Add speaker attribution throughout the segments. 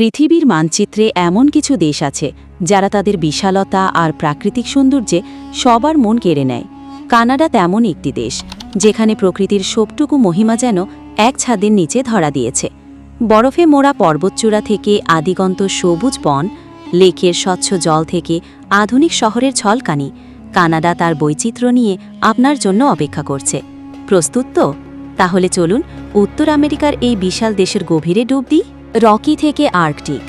Speaker 1: পৃথিবীর মানচিত্রে এমন কিছু দেশ আছে, যারা তাদের বিশালতা আর প্রাকৃতিক সৌন্দর্যে সবার মন কেড়ে নেয়। কানাডা তেমন একটি দেশ, যেখানে প্রকৃতির সবটুকু মহিমা যেন এক ছাদের নিচে ধরা দিয়েছে। বরফে মোড়া পর্বতচূড়া থেকে আদিগন্ত সবুজ বন, লেকের স্বচ্ছ জল থেকে আধুনিক শহরের ঝলকানি কানাডা তার বৈচিত্র্য নিয়ে আপনার জন্য অপেক্ষা করছে। প্রস্তুত তো? তাহলে চলুন উত্তর আমেরিকার এই বিশাল দেশের গভীরে ডুব দিই। রকি থেকে আর্কটিক।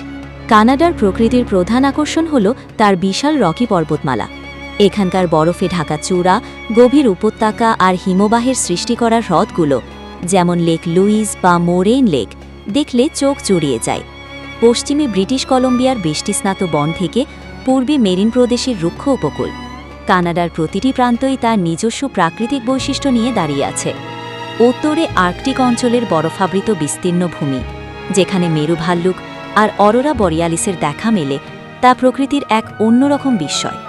Speaker 1: কানাডার প্রকৃতির প্রধান আকর্ষণ হল তার বিশাল রকি পর্বতমালা। এখানকার বরফে ঢাকা চূড়া, গভীর উপত্যকা আর হিমবাহের সৃষ্টি করা হ্রদগুলো, যেমন লেক লুইস বা মোরেন লেক, দেখলে চোখ জড়িয়ে যায়। পশ্চিমে ব্রিটিশ কলম্বিয়ার বৃষ্টিস্নাত বন থেকে পূর্বে মেরিন প্রদেশের রুক্ষ উপকূল। কানাডার প্রতিটি প্রান্তই তার নিজস্ব প্রাকৃতিক বৈশিষ্ট্য নিয়ে দাঁড়িয়ে আছে। উত্তরে আর্কটিক অঞ্চলের বরফাবৃত বিস্তীর্ণ ভূমি। যেখানে মেরু ভাল্লুক আর অরোরা বরিয়ালিসের দেখা মেলে, তা প্রকৃতির এক অন্যরকম বিস্ময়।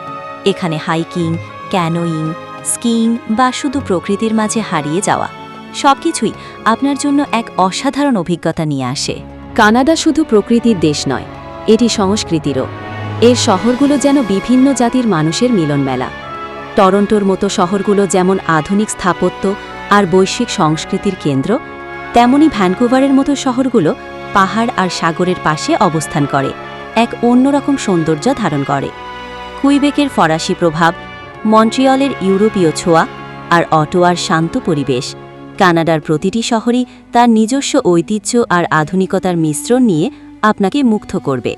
Speaker 1: এখানে হাইকিং, ক্যানোয়িং, স্কিইং বা শুধু প্রকৃতির মাঝে হারিয়ে যাওয়া, সবকিছুই আপনার জন্য এক অসাধারণ অভিজ্ঞতা নিয়ে আসে। কানাডা শুধু প্রকৃতির দেশ নয়, এটি সংস্কৃতিরও। এর শহরগুলো যেন বিভিন্ন জাতির মানুষের মিলন মেলা টরন্টোর মতো শহরগুলো যেমন আধুনিক স্থাপত্য আর বৈশ্বিক সংস্কৃতির কেন্দ্র, তেমনি ভ্যানকুভারের মতো শহরগুলো পাহাড় আর সাগরের পাশে অবস্থান করে। এক অন্যরকম সৌন্দর্য ধারণ করে। কুইবেকের ফরাসি প্রভাব, মন্ট্রিয়লের ইউরোপীয় ছোঁয়া আর অটোয়ার শান্ত পরিবেশ, কানাডার প্রতিটি শহরই তার নিজস্ব ঐতিহ্য আর আধুনিকতার মিশ্রণ নিয়ে আপনাকে মুগ্ধ করবে।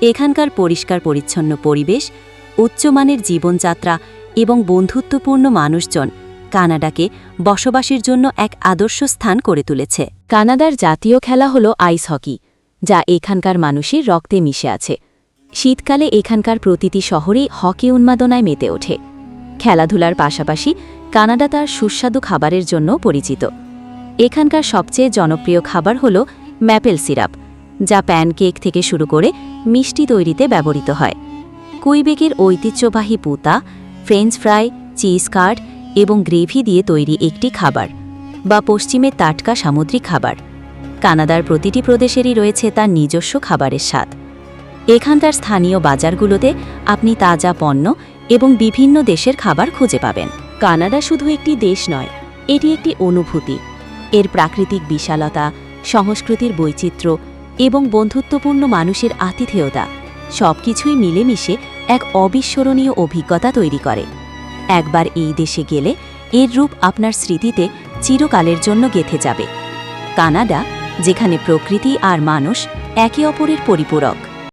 Speaker 1: এখানকার পরিষ্কার পরিচ্ছন্ন পরিবেশ, উচ্চমানের জীবনযাত্রা এবং বন্ধুত্বপূর্ণ মানুষজন কানাডাকে বসবাসের জন্য এক আদর্শ স্থান করে তুলেছে। কানাডার জাতীয় খেলা হল আইস হকি, যা এখানকার মানুষের রক্তে মিশে আছে। শীতকালে এখানকার প্রতিটি শহরেই হকি উন্মাদনায় মেতে ওঠে। খেলাধুলার পাশাপাশি কানাডা তার সুস্বাদু খাবারের জন্য পরিচিত। এখানকার সবচেয়ে জনপ্রিয় খাবার হল ম্যাপেল সিরাপ, যা প্যানকেক থেকে শুরু করে মিষ্টি তৈরিতে ব্যবহৃত হয়। কুইবেকের ঐতিহ্যবাহী পুতা, ফ্রেঞ্চ ফ্রাই, চিজ কার্ড এবং গ্রেভি দিয়ে তৈরি একটি খাবার, বা পশ্চিমের টাটকা সামুদ্রিক খাবার। কানাডার প্রতিটি প্রদেশেরই রয়েছে তার নিজস্ব খাবারের স্বাদ। এখানকার স্থানীয় বাজারগুলোতে আপনি তাজা পণ্য এবং বিভিন্ন দেশের খাবার খুঁজে পাবেন। কানাডা শুধু একটি দেশ নয়, এটি একটি অনুভূতি। এর প্রাকৃতিক বিশালতা, সংস্কৃতির বৈচিত্র্য এবং বন্ধুত্বপূর্ণ মানুষের আতিথেয়তা সবকিছুই মিলেমিশে এক অবিস্মরণীয় অভিজ্ঞতা তৈরি করে। একবার এই দেশে গেলে এর রূপ আপনার স্মৃতিতে চিরকালের জন্য গেথে যাবে। কানাডা, যেখানে প্রকৃতি আর মানুষ একে অপরের পরিপূরক।